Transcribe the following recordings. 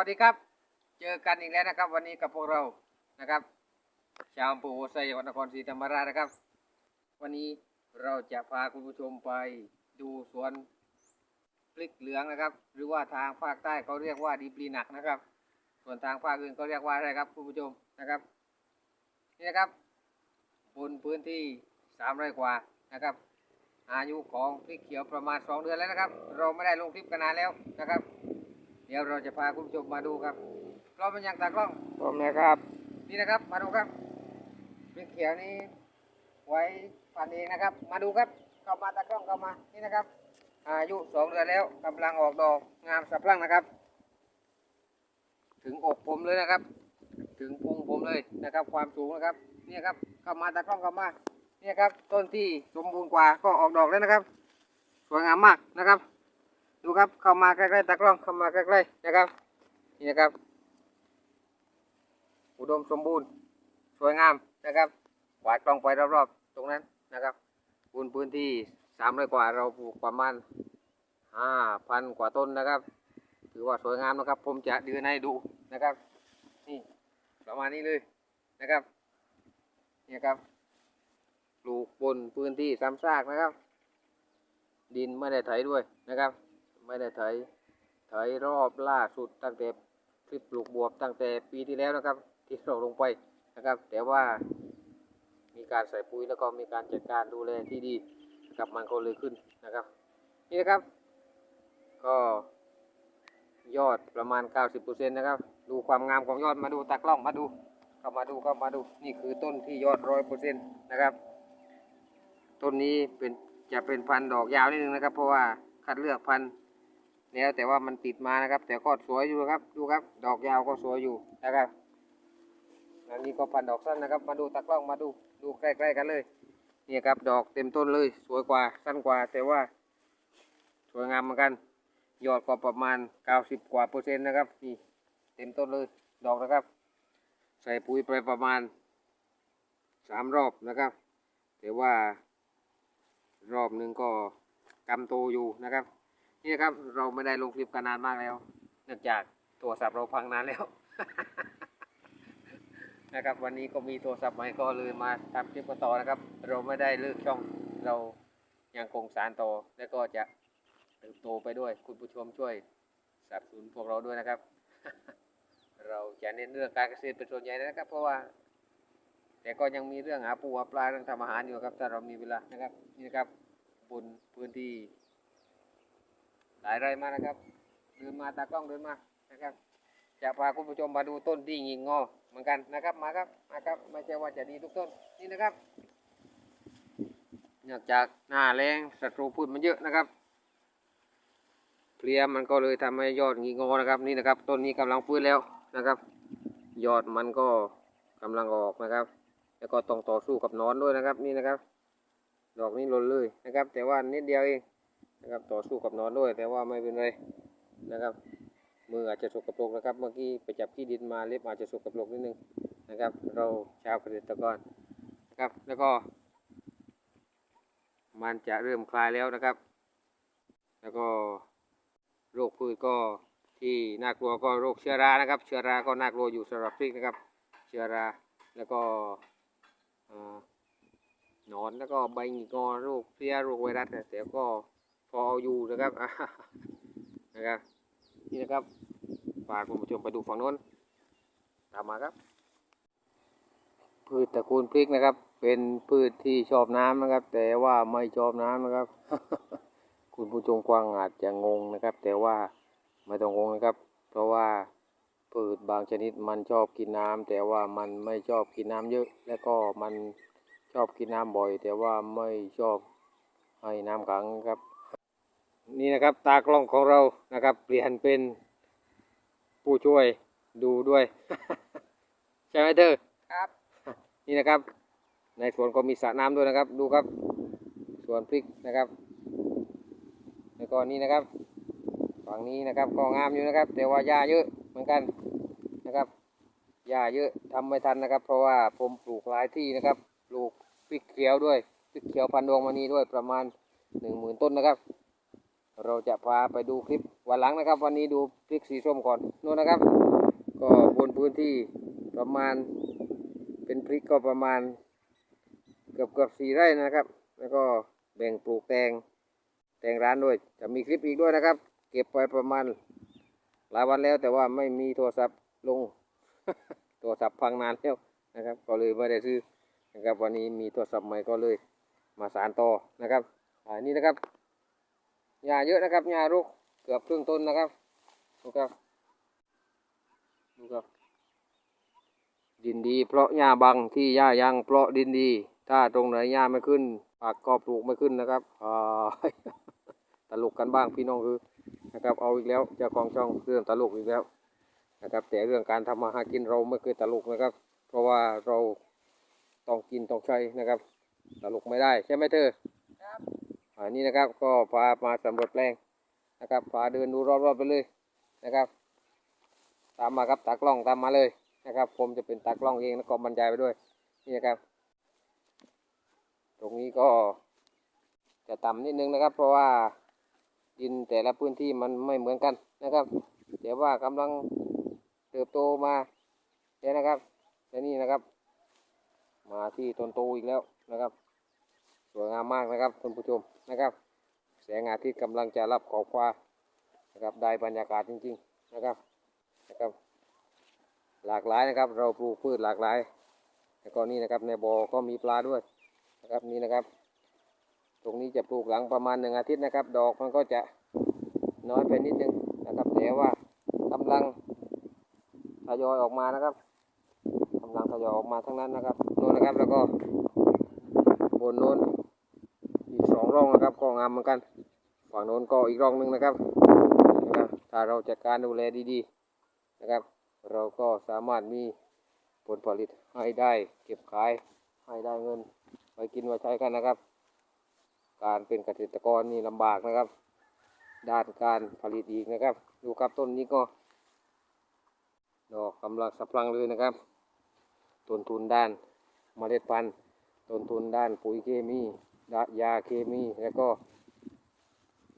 วัสดีครับ เจอกันอีกแล้วนะครับ วันนี้กับพวกเรานะครับ ชาวอำเภอโพไซจังหวัดนครศรีธรรมราชนะครับ วันนี้เราจะพาคุณผู้ชมไปดูสวนพริกเหลืองนะครับ หรือว่าทางภาคใต้เขาเรียกว่าดีปลีหนักนะครับ ส่วนทางภาคอื่นเขาเรียกว่าอะไรครับคุณผู้ชมนะครับนี่นะครับบนพื้นที่สามไร่กว่านะครับ อายุของพริกเขียวประมาณสองเดือนแล้วนะครับ เราไม่ได้ลงคลิปกันนานแล้วนะครับ เดี๋ยวเราจะพาคุณผู้ชมมาดูครับกล้องเป็นอย่างตากล้องผมนะครับ นี่นะครับ มาดูครับพริกเขียวนี้ไว้ปั่นเองนะครับ มาดูครับเข้ามาตากล้องเข้ามานี่นะครับ อายุสองเดือนแล้วกำลังออกดอกงามสะพรั่งนะครับ ถึงอกผมเลยนะครับ ถึงพุงผมเลยนะครับ ความสูงนะครับนี่ครับเข้ามาตากล้องเข้ามานี่ครับ ต้นที่สมบูรณ์กว่าก็ออกดอกแล้วนะครับ สวยงามมากนะครับ ดูครับเข้ามาใกล้ๆตากล้องเข้ามาใกล้ๆนะครับนี่นะครับ อุดมสมบูรณ์สวยงามนะครับกวาดกล้องไปรอบๆตรงนั้นนะครับบนพื้นที่สามร้อยกว่าเราปลูกประมาณห้าพันกว่าต้นนะครับ ถือว่าสวยงามนะครับ ผมจะเดือนให้ดูนะครับ นี่ประมาณนี้เลยนะครับนี่ครับปลูกบนพื้นที่ซ้ำซากนะครับ ดินไม่ได้ไถด้วยนะครับ ไม่ได้ไถไถรอบล่าสุดตั้งแต่คลิปปลูกบวบตั้งแต่ปีที่แล้วนะครับ ที่เราลงไปนะครับ แต่ว่ามีการใส่ปุ๋ยแล้วก็มีการจัดการดูแลที่ดีนะครับมันก็เลยขึ้นนะครับ นี่นะครับ ก็ยอดประมาณ 90%นะครับ ดูความงามของยอดมาดูตากล้องมาดูเข้ามาดูเข้ามาดูนี่คือต้นที่ยอดร้อยเปอร์เซ็นต์นะครับ ต้นนี้เป็นจะเป็นพันธุ์ดอกยาวนิดนึงนะครับ เพราะว่าคัดเลือกพันธุ์ แล้วแต่ว่ามันติดมานะครับ แต่ก็สวยอยู่ครับ ดูครับ ดอกยาวก็สวยอยู่นะครับอันนี้ก็พันดอกสั้นนะครับ มาดูตากล้องมาดูดูใกล้ ๆ กันเลยนี่ครับ ดอกเต็มต้นเลย สวยกว่าสั้นกว่า แต่ว่าสวยงามเหมือนกัน ยอดก็ประมาณ 90 กว่าเปอร์เซ็นต์นะครับนี่เต็มต้นเลยดอกนะครับ ใส่ปุ๋ยไปประมาณสามรอบนะครับ แต่ว่ารอบหนึ่งก็กำโตอยู่นะครับ นี่ครับเราไม่ได้ลงคลิปกันนานมากแล้ว เนื่องจากโทรศัพท์เราพังนานแล้ว นะครับ วันนี้ก็มีโทรศัพท์ใหม่ก็เลยมาทำคลิปกันต่อนะครับ เราไม่ได้เลิกช่องเรายังคงสารต่อและก็จะเติบโตไปด้วย คุณผู้ชมช่วยสนับสนุนพวกเราด้วยนะครับ เราจะเน้นเรื่องการเกษตรเป็นส่วนใหญ่นะครับ เพราะว่า แต่ก็ยังมีเรื่องหาปูหาปลาเรื่องทำอาหารอยู่ครับถ้าเรามีเวลานะครับนี่นะครับบนพื้นที่ หลายไร่มากนะครับ เดินมาตากล้องเดินมานะครับ จะพาคุณผู้ชมมาดูต้นที่งิงงอเหมือนกันนะครับมาครับมาครับไม่ใช่ว่าจะดีทุกต้นนี่นะครับเนื่องจากหน้าแรงศัตรูพืชมันเยอะนะครับเพลียมันก็เลยทำให้ยอดงิงงอนะครับ นี่นะครับ ต้นนี้กำลังฟื้นแล้วนะครับ ยอดมันก็กำลังออกนะครับ แล้วก็ต้องต่อสู้กับนอนด้วยนะครับ นี่นะครับ ดอกนี้หล่นเลยนะครับ แต่ว่านิดเดียวเอง นะครับต่อสู้กับนอนด้วย แต่ว่าไม่เป็นไรนะครับ มืออาจจะสกปรกนะครับ เมื่อกี้ไปจับขี้ดินมาเล็บอาจจะสกปรกนิดนึงนะครับ เราชาวเกษตรกรนะครับ แล้วก็ มันจะเริ่มคลายแล้วนะครับ แล้วก็โรคพืชก็ที่น่ากลัวก็โรคเชื้อรานะครับ เชื้อราก็น่ากลัวอยู่สำหรับพริกนะครับ เชื้อราแล้วก็หนอนแล้วก็ใบหงิกงอโรคเพลี้ยโรคไวรัสแต่ก็ พอเอาอยู่นะครับนะครับนี่นะครับฝากคุณผู้ชมไปดูฝั่งโน้นตามมาครับ พืชตระกูลพริกนะครับ เป็นพืชที่ชอบน้ำนะครับ แต่ว่าไม่ชอบน้ำนะครับ คุณผู้ชมกว้างอาจจะงงนะครับ แต่ว่าไม่ต้องงงนะครับ เพราะว่าพืชบางชนิดมันชอบกินน้ำแต่ว่ามันไม่ชอบกินน้ำเยอะ และก็มันชอบกินน้ำบ่อย แต่ว่าไม่ชอบให้น้ำขังครับ นี่นะครับตากล้องของเรานะครับ เปลี่ยนเป็นผู้ช่วยดูด้วย ใช่ไหมเธอครับ นี่นะครับ ในสวนก็มีสระน้ำด้วยนะครับ ดูครับสวนพริกนะครับแล้วก็นี่นะครับ ฝั่งนี้นะครับก็งามอยู่นะครับ แต่ว่าหญ้าเยอะเหมือนกันนะครับหญ้าเยอะทำไม่ทันนะครับ เพราะว่าผมปลูกหลายที่นะครับปลูกพริกเขียวด้วยพริกเขียวพันดวงมณีด้วยประมาณหนึ่งหมื่นต้นนะครับ เราจะพาไปดูคลิปวันหลังนะครับ วันนี้ดูพริกสีส้มก่อนนู่นนะครับ ก็บนพื้นที่ประมาณ เป็นพริกก็ประมาณ เกือบเกือบสี่ไร่นะครับ แล้วก็แบ่งปลูกแตงแตงร้านด้วย จะมีคลิปอีกด้วยนะครับ เก็บไปประมาณหลายวันแล้วแต่ว่าไม่มีโทรศัพท์ลงโทรศัพท์พังนานแล้วนะครับ ก็เลยไม่ได้ซื้อนะครับ วันนี้มีโทรศัพท์ใหม่ก็เลยมาสานต่อนะครับอ่านี่นะครับ หญ้าเยอะนะครับหญ้ารกเกือบครึ่งต้นนะครับดูครับดูครับ ดินดี เพราะหญ้าบังที่หญ้ายังเพราะดินดี ถ้าตรงไหนหญ้าไม่ขึ้นผักก็ปลูกไม่ขึ้นนะครับตลกกันบ้างพี่น้องคือนะครับ เอาอีกแล้วเจ้าของช่องเรื่องตลกอีกแล้วนะครับ แต่เรื่องการทำมาหากินเราไม่เคยตลกนะครับ เพราะว่าเราต้องกินต้องใช้นะครับตลกไม่ได้ใช่ไหมเธอ อันนี้นะครับก็พามาสำรวจแปลงนะครับพาเดินดูรอบๆไปเลยนะครับ ตามมาครับตากล้องตามมาเลยนะครับ ผมจะเป็นตากล้องเองแล้วก็บรรยายไปด้วยนี่นะครับ ตรงนี้ก็จะต่ำนิดนึงนะครับ เพราะว่าดินแต่ละพื้นที่มันไม่เหมือนกันนะครับเดี๋ยวว่ากำลังเติบโตมาเดี๋ยนะครับเดี๋ยวนี้นะครับ มาที่ต้นโตอีกแล้วนะครับ สวยงามมากนะครับท่านผู้ชม นะครับ แสงอาทิตย์กำลังจะรับขอบฟ้านะครับได้บรรยากาศจริงๆนะครับนะครับ หลากหลายนะครับ เราปลูกพืชหลากหลายแล้วก็นี่นะครับในบ่อก็มีปลาด้วยนะครับนี่นะครับ ตรงนี้จะปลูกหลังประมาณหนึ่งอาทิตย์นะครับ ดอกมันก็จะน้อยไปนิดนึงนะครับแต่ว่ากำลังทยอยออกมานะครับกำลังทยอยออกมาทั้งนั้นนะครับโน่นนะครับแล้วก็บนโน้น อีกสองร่องนะครับก็งามเหมือนกันฝั่งโน้นก็อีกร่องหนึ่งนะครับนะถ้าเราจัดการดูแลดีๆนะครับ เราก็สามารถมีผลผลิตให้ได้เก็บขายให้ได้เงินไว้กินไว้ใช้กันนะครับ การเป็นเกษตรกรนี่ลำบากนะครับ ด้านการผลิตอีกนะครับ ดูครับต้นนี้ก็ดอกกำลังสะพรังเลยนะครับต้นทุนด้านเมล็ดพันธุ์ต้นทุนด้านปุ๋ยเคมี ยาเคมีแล้วก็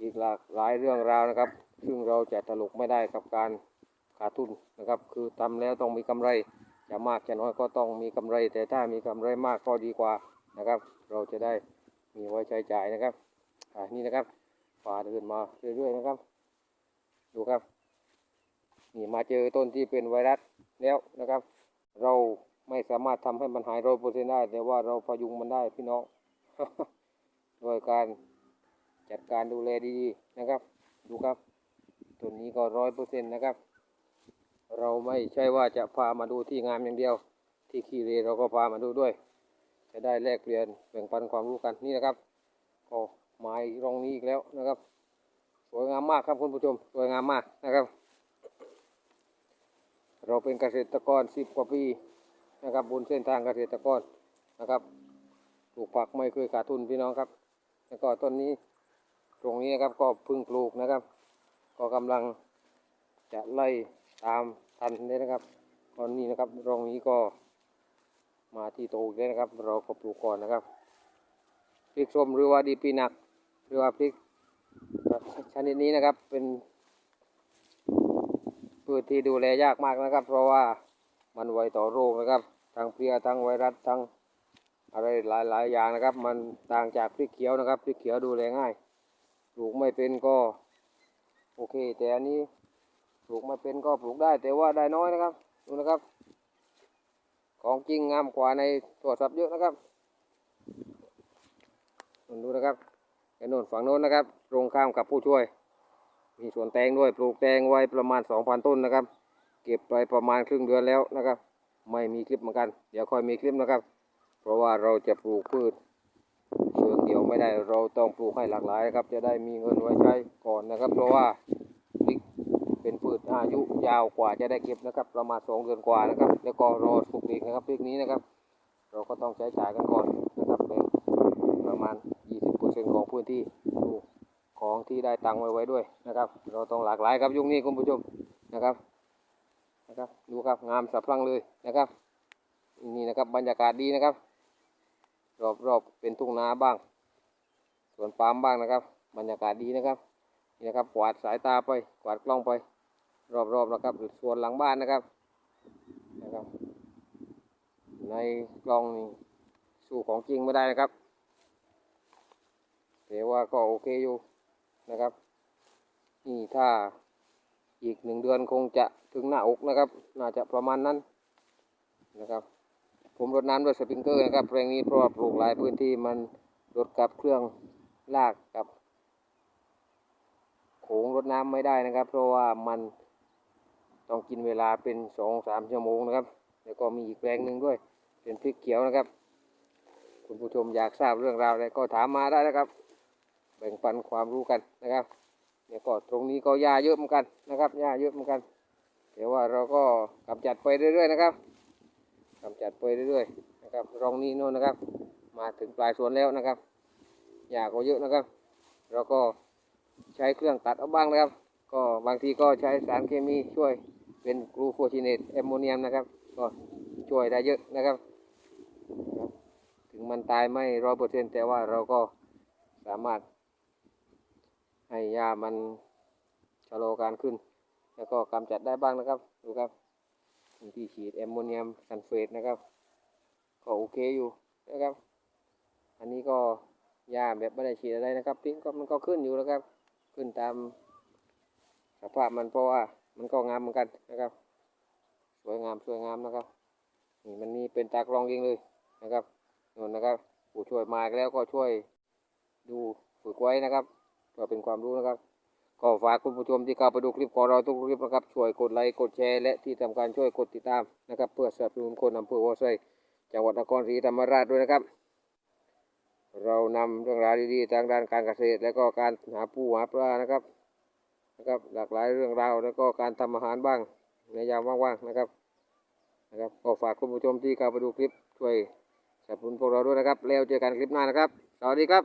อีกหลากหลายเรื่องราวนะครับ ซึ่งเราจะตลกไม่ได้กับการขาดทุนนะครับ คือทำแล้วต้องมีกำไร จะมากจะน้อยก็ต้องมีกำไร แต่ถ้ามีกำไรมากก็ดีกว่านะครับ เราจะได้มีไว้ใช้จ่ายนะครับอ่านี่นะครับฝ่าเดินมาเรื่อยๆนะครับ ดูครับนี่มาเจอต้นที่เป็นไวรัสแล้วนะครับ เราไม่สามารถทำให้มันหายร้อยเปอร์เซ็นต์ได้ แต่ว่าเราพยุงมันได้พี่น้อง โดยการจัดการดูแลดีๆนะครับ ดูครับต้นนี้ก็ร้อยเปอร์เซ็นต์นะครับ เราไม่ใช่ว่าจะพามาดูที่งามอย่างเดียว ที่ขี้เรเราก็พามาดูด้วย จะได้แลกเปลี่ยนแบ่งปันความรู้กันนี่นะครับก็ไมาอีกร่องนี้อีกแล้วนะครับ สวยงามมากครับคุณผู้ชมสวยงามมากนะครับ เราเป็นเกษตรกรสิบกว่าปีนะครับบนเส้นทางเกษตรกรนะครับปลูกผักไม่เคยขาดทุนพี่น้องครับ แล้วก็ต้นนี้ตรงนี้นะครับก็พึ่งปลูกนะครับ ก็กำลังจะไล่ตามทันเลยนะครับ ตอนนี้นะครับตรงนี้ก็มาที่โตอีกแล้วนะครับ เราก็ปลูกก่อนนะครับพริกส้มหรือว่าดีปีหนัก หรือว่าพริกชนิดนี้นะครับเป็นพืชที่ดูแลยากมากนะครับ เพราะว่ามันไวต่อโรคนะครับ ทั้งเพลียทั้งไวรัสทั้ง อะไรหลายๆอย่างนะครับ มันต่างจากพริกเขียวนะครับพริกเขียวดูแลง่ายปลูกไม่เป็นก็ โอเค แต่อันนี้ปลูกไม่เป็นก็ปลูกได้ แต่ว่าได้น้อยนะครับ ดูนะครับ ของจริงงามกว่าในโทรศัพท์เยอะนะครับดูนะครับไอ้โน่นฝั่งโน้นนะครับ ตรงข้ามกับผู้ช่วย มีสวนแตงด้วยปลูกแตงไว้ประมาณ 2,000 ต้นนะครับ เก็บไปประมาณครึ่งเดือนแล้วนะครับ ไม่มีคลิปเหมือนกัน เดี๋ยวค่อยมีคลิปนะครับ เพราะว่าเราจะปลูกพืชเชิงเดียวไม่ได้เราต้องปลูกให้หลากหลายครับ จะได้มีเงินไว้ใช้ก่อนนะครับ เพราะว่าพริกเป็นพืชอายุยาวกว่าจะได้เก็บนะครับ ประมาณสองเดือนกว่านะครับ แล้วก็รอสุกอีกนะครับพริกนี้นะครับ เราก็ต้องใช้จ่ายกันก่อนนะครับเป็นประมาณ 20%ของพื้นที่ดูของที่ได้ตังค์ไว้ไว้ด้วยนะครับ เราต้องหลากหลายครับยุคนี้คุณผู้ชมนะครับนะครับ ดูครับงามสะพรั่งเลยนะครับนี่นะครับบรรยากาศดีนะครับ รอบๆเป็นทุ่งนาบ้าง สวนปาล์มบ้างนะครับ บรรยากาศดีนะครับนี่นะครับกวาดสายตาไปกวาดกล้องไป รอบๆนะครับหรือสวนหลังบ้านนะครับนะครับ ในกล้องนี่สู้ของจริงไม่ได้นะครับแต่ว่าก็โอเคอยู่นะครับนี่ถ้าอีกหนึ่งเดือนคงจะถึงหน้าอกนะครับ น่าจะประมาณนั้นนะครับ ผมรดน้ำด้วยสปริงเกอร์นะครับแปลงนี้เพราะว่าปลูกหลายพื้นที่มันรดกับเครื่องลากกับโขงรดน้ำไม่ได้นะครับ เพราะว่ามันต้องกินเวลาเป็นสองสามชั่วโมงนะครับ แล้วก็มีอีกแปลงหนึ่งด้วย เป็นพริกเขียวนะครับ คุณผู้ชมอยากทราบเรื่องราวอะไรก็ถามมาได้นะครับ แบ่งปันความรู้กันนะครับเนี่ยก็ตรงนี้ก็หญ้าเยอะเหมือนกันนะครับหญ้าเยอะเหมือนกันแต่ว่าเราก็กำจัดไปเรื่อยๆนะครับ กำจัดไปเรื่อยๆนะครับรองนี้โน่นนะครับ มาถึงปลายสวนแล้วนะครับหญ้าก็เยอะนะครับ เราก็ใช้เครื่องตัดเอาบ้างนะครับ ก็บางทีก็ใช้สารเคมีช่วยเป็นกลูโคชินเนตแอมโมเนียมนะครับ ก็ช่วยได้เยอะนะครับ ถึงมันตายไม่ร้อยเปอร์เซ็นต์แต่ว่าเราก็สามารถ ให้ยามันชะลอการขึ้น แล้วก็กำจัดได้บ้างนะครับ ดูครับ ที่ฉีดแอมโมเนียมซัลเฟตนะครับ ก็โอเคอยู่นะครับ อันนี้ก็ยาแบบไม่ได้ฉีดอะไรนะครับพริกก็มันก็ขึ้นอยู่นะครับ ขึ้นตามสภาพมันเพราะว่ามันก็งามเหมือนกันนะครับ สวยงามสวยงามนะครับนี่มันนี่เป็นตากรองเองเลยนะครับนนนะครับผู้ช่วยมาแล้วก็ช่วยดูฝึกไว้นะครับก็เป็นความรู้นะครับ ก็ฝากคุณผู้ชมที่เข้าไปดูคลิปของเราทุกคลิปนะครับ ช่วยกดไลค์กดแชร์และที่สำคัญช่วยกดติดตามนะครับ เพื่อสนับสนุนคนอำเภอวัวไซจังหวัดนครศรีธรรมราชด้วยนะครับ เรานำเรื่องราวดีๆทางด้านการเกษตร และก็การหาปูหาปลานะครับนะครับ หลากหลายเรื่องราวแล้วก็การทำอาหารบ้างในยามว่างๆนะครับนะครับก็ฝากคุณผู้ชมที่เข้าไปดูคลิปช่วยสนับสนุนพวกเราด้วยนะครับ แล้วเจอกันคลิปหน้านะครับ สวัสดีครับ